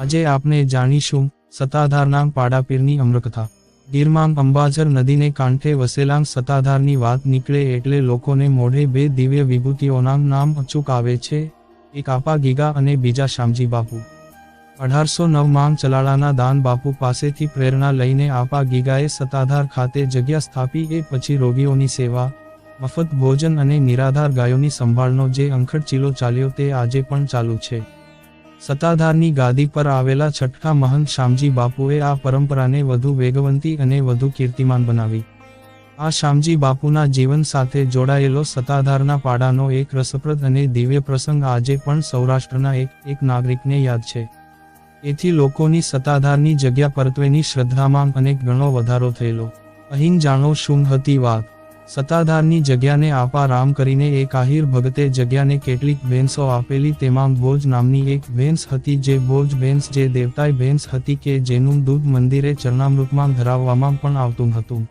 આજે આપને જાણીશું સતાધારના પાડાપીરની અમ્રકથા. ગીરમાં અંબાજર નદીને કાંઠે વસેલાંગ સતાધારની વાત નીકળે એટલે લોકોને મોઢે બે દિવ્ય વિભૂતિઓના નામ અચૂક આવે છે, એક આપા ગીગા અને બીજા શામજી બાપુ. અઢારસો નવમાં ચલાળાના દાન બાપુ પાસેથી પ્રેરણા લઈને આપા ગીગાએ સતાધાર ખાતે જગ્યા સ્થાપી એ પછી રોગીઓની સેવા, મફત ભોજન અને નિરાધાર ગાયોની સંભાળનો જે અંખડ ચીલો ચાલ્યો તે આજે પણ ચાલુ છે. સત્તાધારની ગાદી પર આવેલા છઠ્ઠા મહંત શામજી બાપુએ આ પરંપરાને વધુ વેગવંતી અને વધુ કીર્તિમાન બનાવી. આ શામજી બાપુના જીવન સાથે જોડાયેલો સત્તાધારના પાડાનો એક રસપ્રદ અને દિવ્ય પ્રસંગ આજે પણ સૌરાષ્ટ્રના એક એક નાગરિકને યાદ છે. એથી લોકોની સત્તાધારની જગ્યા પરત્વેની શ્રદ્ધામાં અનેક ગણો વધારો થયેલો. અહીં જાણો શું હતી વાત. સત્તાધારની જગ્યાને આપા રામ કરીને એક આહિર ભગતે જગ્યાને કેટલીક ભેંસો આપેલી તેમાં ભોજ નામની એક ભેંસ હતી જે ભોજ ભેંસ જે દેવતાય ભેંસ હતી કે જેનું દૂધ મંદિરે ચરણામૃતમાં ધરાવવામાં પણ આવતું હતું.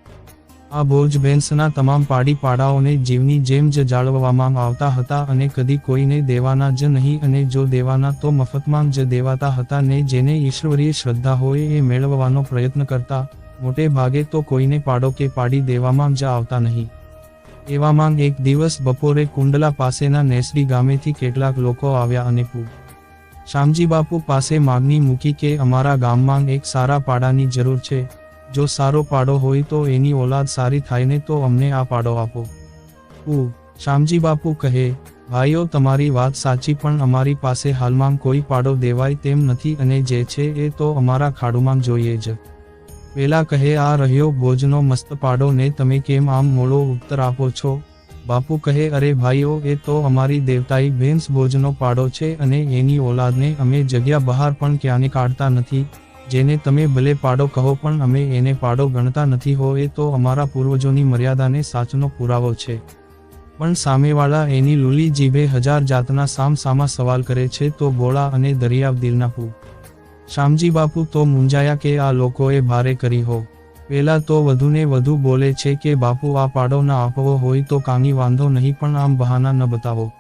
આ ભોજ ભેંસના તમામ પાડી પાડાઓને જીવની જેમ જ જાળવવામાં આવતા હતા અને કદી કોઈને દેવાના જ નહીં અને જો દેવાના તો મફતમાં જ દેવાતા હતા ને જેને ઈશ્વરીય શ્રદ્ધા હોય એ મેળવવાનો પ્રયત્ન કરતા, મોટે ભાગે તો કોઈને પાડો કે પાડી દેવામાં જ આવતા નહીં. એવામાં એક દિવસ બપોરે કુંડલા પાસેના નેસડી ગામેથી કેટલાક લોકો આવ્યા અને પૂ શામજીબાપુ પાસે માગણી મૂકી કે અમારા ગામમાં એક સારા પાડાની જરૂર છે. જો સારો પાડો હોય તો એની ઓલાદ સારી થાય ને તો અમને આ પાડો આપો. ઉ શામજીબાપુ કહે, ભાઈઓ, તમારી વાત સાચી પણ અમારી પાસે હાલમાં કોઈ પાડો દેવાય તેમ નથી અને જે છે એ તો અમારા ખાડુમાં જોઈએ જ. પેલા કહે આ રહ્યો ભોજનો મસ્ત પાડો ને તમે કેમ આમ મોડો ઉત્તર આપો છો? બાપુ કહે, અરે ભાઈઓ, એ તો અમારી દેવતાઈ ભેંસ ભોજનો પાડો છે અને એની ઓલાદને અમે જગ્યા બહાર પણ ક્યાંને કાઢતા નથી. જેને તમે ભલે પાડો કહો પણ અમે એને પાડો ગણતા નથી હો, એ તો અમારા પૂર્વજોની મર્યાદાને સાચનો પુરાવો છે. પણ સામેવાળા એની લૂલી જીભે હજાર જાતના સામસામા સવાલ કરે છે તો બોળા અને દરિયાવ દિલના પૂ શામજી બાપુ તો મૂંઝાયા કે આ લોકોએ ભારે કરી હો. પેલા તો વધુને વધુ બોલે છે કે બાપુ આ પાડો ના આપવો હોય તો કાંગી વાંધો નહીં પણ આમ બહાના ન બતાવો.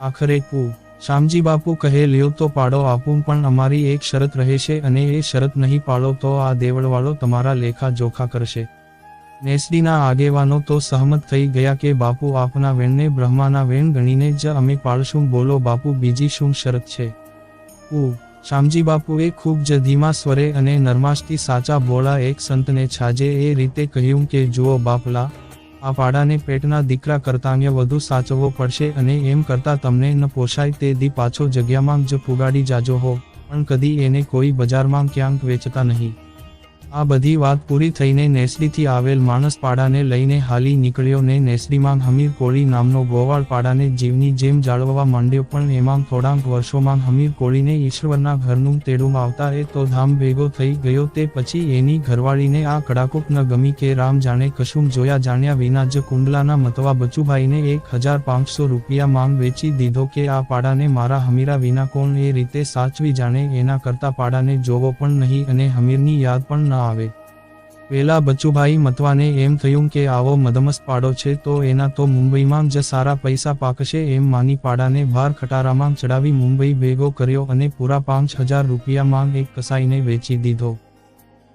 આખરે પૂ શામજી બાપુ કહે, લ્યો તો પાડો આપું, પણ અમારી એક શરત રહેશે અને એ શરત નહીં પાડો તો આ દેવળવાળો તમારા લેખા જોખા કરશે. નેસડીના આગેવાનો તો સહમત થઈ ગયા કે બાપુ આપના વેણને બ્રહ્માના વેણ ગણીને જ અમે પાળશું બોલો બાપુ બીજી શું શરત છે? પૂ શામજી બાપુએ ખૂબ જ ધીમા સ્વરે અને નરમાશથી સાચા બોળા એક સંતને છાજે એ રીતે કહ્યું કે, જુઓ બાપલા, આ પાડાને પેટના દીકરા કરતાંય વધુ સાચવવો પડશે અને એમ કરતાં તમને ન પોષાય તે દી પાછો જગ્યામાં જ ફુગાડી જાજો હો, પણ કદી એને કોઈ બજારમાં ક્યાંક વેચતા નહીં. આ બધી વાત પૂરી થઈને નેસડીથી આવેલ માણસ પાડાને લઈને હાલી નીકળ્યો ને નેસડીમાં હમીર કોળી નામનો ગોવાળ પાડાને જીવની જેમ જાળવવા માંડ્યો પણ એમાં થોડાંક વર્ષોમાં હમીર કોળીને ઈશ્વરના ઘરનું તેડું આવતા એ તો ધામ ભેગો થઈ ગયો તે પછી એની ઘરવાળીને આ કડાકૂપ ન ગમી કે રામ જાણે કશું જોયા જાણ્યા વિના જ કુંડલાના મતવા બચુભાઈને એક હજાર પાંચસો રૂપિયા માંગ વેચી દીધો કે આ પાડાને મારા હમીરા વિના કોણ એ રીતે સાચવી જાણે એના કરતા પાડાને જોવો પણ નહીં અને હમીરની યાદ પણ ન આવે. પેલા બચુભાઈ મતવાને એમ થયું કે આવો મદમસ્ત પાડો છે તો એના તો મુંબઈમાં જ સારા પૈસા પાકશે એમ માની પાડાને બહાર ખટારામાં ચડાવી મુંબઈ ભેગો કર્યો અને પૂરા પાંચ હજાર રૂપિયામાં એક કસાઈને વેચી દીધો.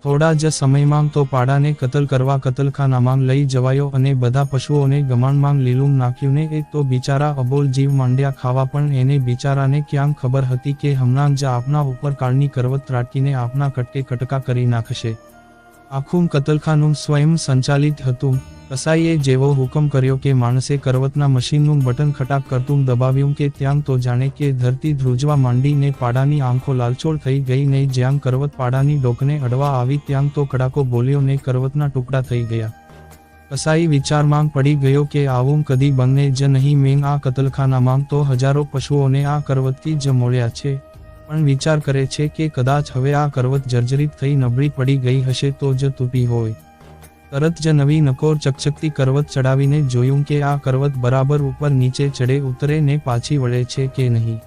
થોડા જ સમયમાં તો પાડાને કતલ કરવા કતલખાનામાં લઈ જવાયો અને બધા પશુઓને ગમાણમાં લીલું નાખ્યું ને તો બિચારા અબોલ જીવ માંડ્યા ખાવા પણ એને બિચારાને ક્યાંક ખબર હતી કે હમણાં જ આપના ઉપર કાળની કરવત ત્રાટકીને આપના કટકે કટકા કરી નાખશે. આખું કતલખાનું સ્વયં સંચાલિત હતું. કસાઈએ જેવો હુકમ કર્યો કે માણસે કરવતના મશીનનું બટન ખટાક કરતું દબાવ્યું કે ત્યાં તો જાણે કે ધરતી ધ્રુજવા માંડીને પાડાની આંખો લાલચોળ થઈ ગઈ ને જ્યાં કરવત પાડાની ડોકને અડવા આવી ત્યાં તો કડાકો બોલ્યો ને કરવતના ટુકડા થઈ ગયા. કસાઈ વિચારમાં પડી ગયો કે આવું કદી બંને જ નહીં મેં આ કતલખાનામાં તો હજારો પશુઓને આ કરવતથી જ મળ્યા છે. પણ વિચાર કરે છે કે કદાચ હવે આ કરવત જર્જરિત થઈ નબળી પડી ગઈ હશે તો જ તૂટી હોય. તરત જ નવી નકોર ચકચકતી કરવત ચડાવીને જોયું કે આ કરવત બરાબર ઉપર નીચે ચડે ઉતરે ને પાછી વળે છે કે નહીં.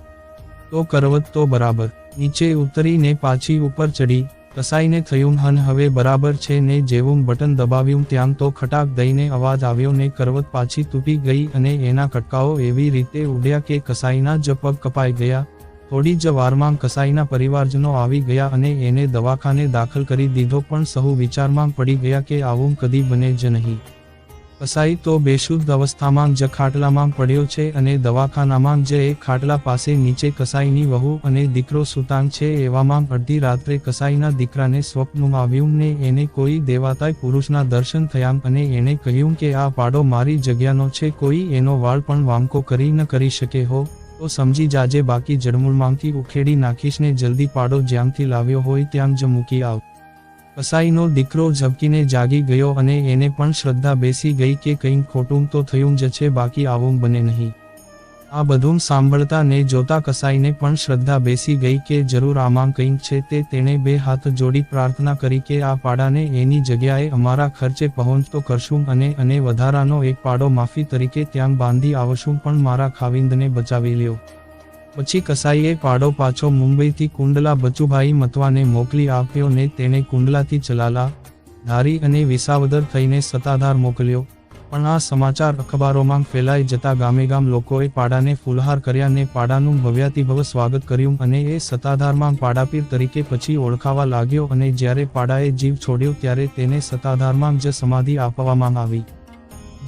તો કરવત તો બરાબર, નીચે ઉતરીને પાછી ઉપર ચડી, કસાઈને થયું હન હવે બરાબર છે ને જેવું બટન દબાવ્યું ત્યાં તો ખટાક દઈને અવાજ આવ્યો ને કરવત પાછી તૂટી ગઈ અને એના કટકાઓ એવી રીતે ઉડ્યા કે કસાઈના જ પગ કપાઈ ગયા થોડી જ વારમાં કસાઈના પરિવારજનો આવી ગયા અને એને દવાખાને દાખલ કરી દીધો પણ સહુ વિચારમાં પડી ગયા કે આવું કદી બને જ નહીં. કસાઈ તો બેશુદ્ધ અવસ્થામાં જ ખાટલામાં પડ્યો છે અને દવાખાનામાં જ એક ખાટલા પાસે નીચે કસાઈની વહુ અને દીકરો સુતાન છે એવામાં અડધી રાત્રે કસાઈના દીકરાને સ્વપ્નમાં આવ્યું ને એને કોઈ દેવાતાય પુરુષના દર્શન થયા અને એણે કહ્યું કે આ પાડો મારી જગ્યાનો છે, કોઈ એનો વાળ પણ વાંકો કરી ન કરી શકે હો. તો સમજી જાજે બાકી જડમૂળમાંથી ઉખેડી નાખીશ ને જલ્દી પાડો જ્યાંથી લાવ્યો હોય ત્યાં જ મૂકી આવ. કસાઈનો દીકરો ઝબકીને જાગી ગયો અને એને પણ શ્રદ્ધા બેસી ગઈ કે કંઈક ખોટું તો થયું જ છે, બાકી આવું બને નહીં. આ બધું સાંભળતા ને જોતા કસાઈને પણ શ્રદ્ધા બેસી ગઈ કે જરૂર આમાં કંઈક છે તે તેણે બે હાથ જોડી પ્રાર્થના કરી કે આ પાડાને એની જગ્યાએ અમારા ખર્ચે પહોંચતો કરશું અને અને વધારાનો એક પાડો માફી તરીકે ત્યાં બાંધી આવશું પણ મારા ખાવિંદને બચાવી લ્યો. પછી કસાઈએ પાડો પાછો મુંબઈથી કુંડલા બચુભાઈ મતવાને મોકલી આપ્યો ને તેણે કુંડલાથી ચલાલા, ધારી અને વિસાવદર થઈને સત્તાધાર મોકલ્યો. પણ આ સમાચાર અખબારોમાં ફેલાઈ જતા ગામે ગામ લોકોએ પાડાને ફૂલહાર કર્યા ને પાડાનું ભવ્યાતિભવ સ્વાગત કર્યું અને એ સત્તાધારમાં પાડાપીર તરીકે પછી ઓળખાવા લાગ્યો અને જ્યારે પાડાએ જીવ છોડ્યો ત્યારે તેને સત્તાધારમાં જ સમાધિ આપવામાં આવી.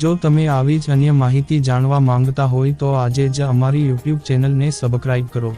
જો તમે આવી જ અન્ય માહિતી જાણવા માંગતા હોય તો આજે જ અમારી યુટ્યુબ ચેનલને સબસ્ક્રાઇબ કરો.